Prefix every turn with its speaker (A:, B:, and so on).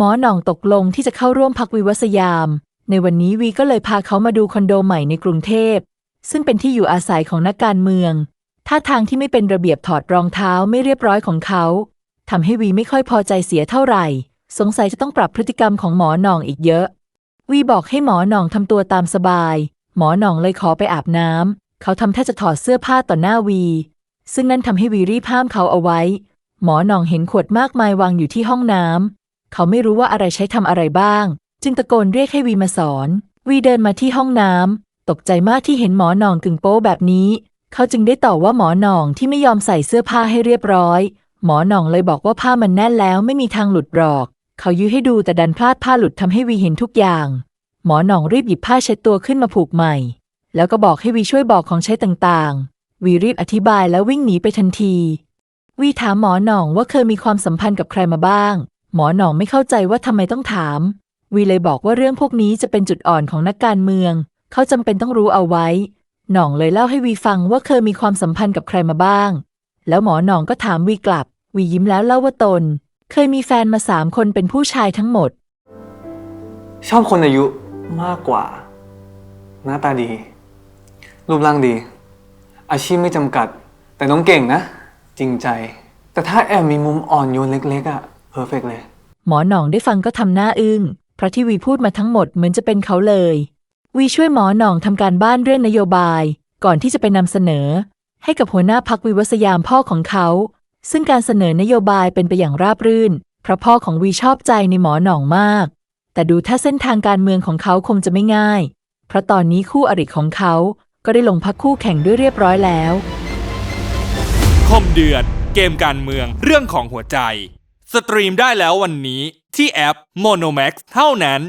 A: หมอหน่องตกลงที่จะเข้าร่วมพักวิวัสยาม ในวันนี้วีก็เลยพาเขามาดูคอนโดใหม่ในกรุงเทพ ซึ่งเป็นที่อยู่อาศัยของนักการเมือง ท่าทางที่ไม่เป็นระเบียบถอดรองเท้าไม่เรียบร้อยของเขาทำให้วีไม่ค่อยพอใจเสียเท่าไหร่ สงสัยจะต้องปรับพฤติกรรมของหมอหน่องอีกเยอะ วีบอกให้หมอหน่องทำตัวตามสบาย หมอหน่องเลยขอไปอาบน้ำเขาทำท่าจะถอดเสื้อผ้าต่อหน้าวี ซึ่งนั่นทำให้วีรีบห้ามเขาเอาไว้ หมอหน่องเห็นขวดมากมายวางอยู่ที่ห้องน้ำ เขาไม่รู้ว่าอะไรใช้ทำอะไรบ้าง จึงตะโกนเรียกให้วีมาสอน วีเดินมาที่ห้องน้ำตกใจมากที่เห็นหมอหนองกึ่งโป๊แบบนี้ เขาจึงได้ต่อว่าหมอหนองที่ไม่ยอมใส่เสื้อผ้าให้เรียบร้อย หมอหนองเลยบอกว่าผ้ามันแน่นแล้วไม่มีทางหลุดหรอก เขายื้อให้ดูแต่ดันพลาดผ้าหลุดทำให้วีเห็นทุกอย่าง หมอหนองรีบหยิบผ้าเช็ดตัวขึ้นมาผูกใหม่ แล้วก็บอกให้วีช่วยบอกของใช้ต่างๆ วีรีบอธิบายแล้ววิ่งหนีไปทันทีวีถามหมอหน่องว่าเคยมีความสัมพันธ์กับใครมาบ้าง หมอหนองไม่เข้าใจว่าทำไมต้องถาม วีเลยบอกว่าเรื่องพวกนี้จะเป็นจุดอ่อนของนักการเมือง เขาจำเป็นต้องรู้เอาไว้ หนองเลยเล่าให้วีฟังว่าเคยมีความสัมพันธ์กับใครมาบ้าง แล้วหมอหนองก็ถามวีกลับ วียิ้มแล้วเล่าว่าตน เคยมีแฟนมาสามคนเป็นผู้ชายทั้งหมด
B: ชอบคนอายุมากกว่า หน้าตาดี รูปร่างดี อาชีพไม่จำกัด แต่น้องเก่งนะ จริงใจ แต่ถ้าแอบมีมุมอ่อนโยนเล็กๆอะ เพอร์เฟกเลย
A: หมอหน่องได้ฟังก็ทำหน้าอึ้งเพราะที่วีพูดมาทั้งหมดเหมือนจะเป็นเขาเลย วีช่วยหมอหน่องทำการบ้านเรื่องนโยบาย ก่อนที่จะไปนำเสนอ ให้กับหัวหน้าพักวิวัสยามพ่อของเขา ซึ่งการเสนอนโยบายเป็นไปอย่างราบรื่น เพราะพ่อของวีชอบใจในหมอหน่องมาก แต่ดูถ้าเส้นทางการเมืองของเขาคงจะไม่ง่าย เพราะตอนนี้คู่อริของเขาก็ได้ลงพักคู่แข่งด้วยเรียบร้อยแล้ว
C: คมเดือด เกมการเมืองเรื่องของหัวใจ สตรีมได้แล้ววันนี้ที่แอป Monomax เท่านั้น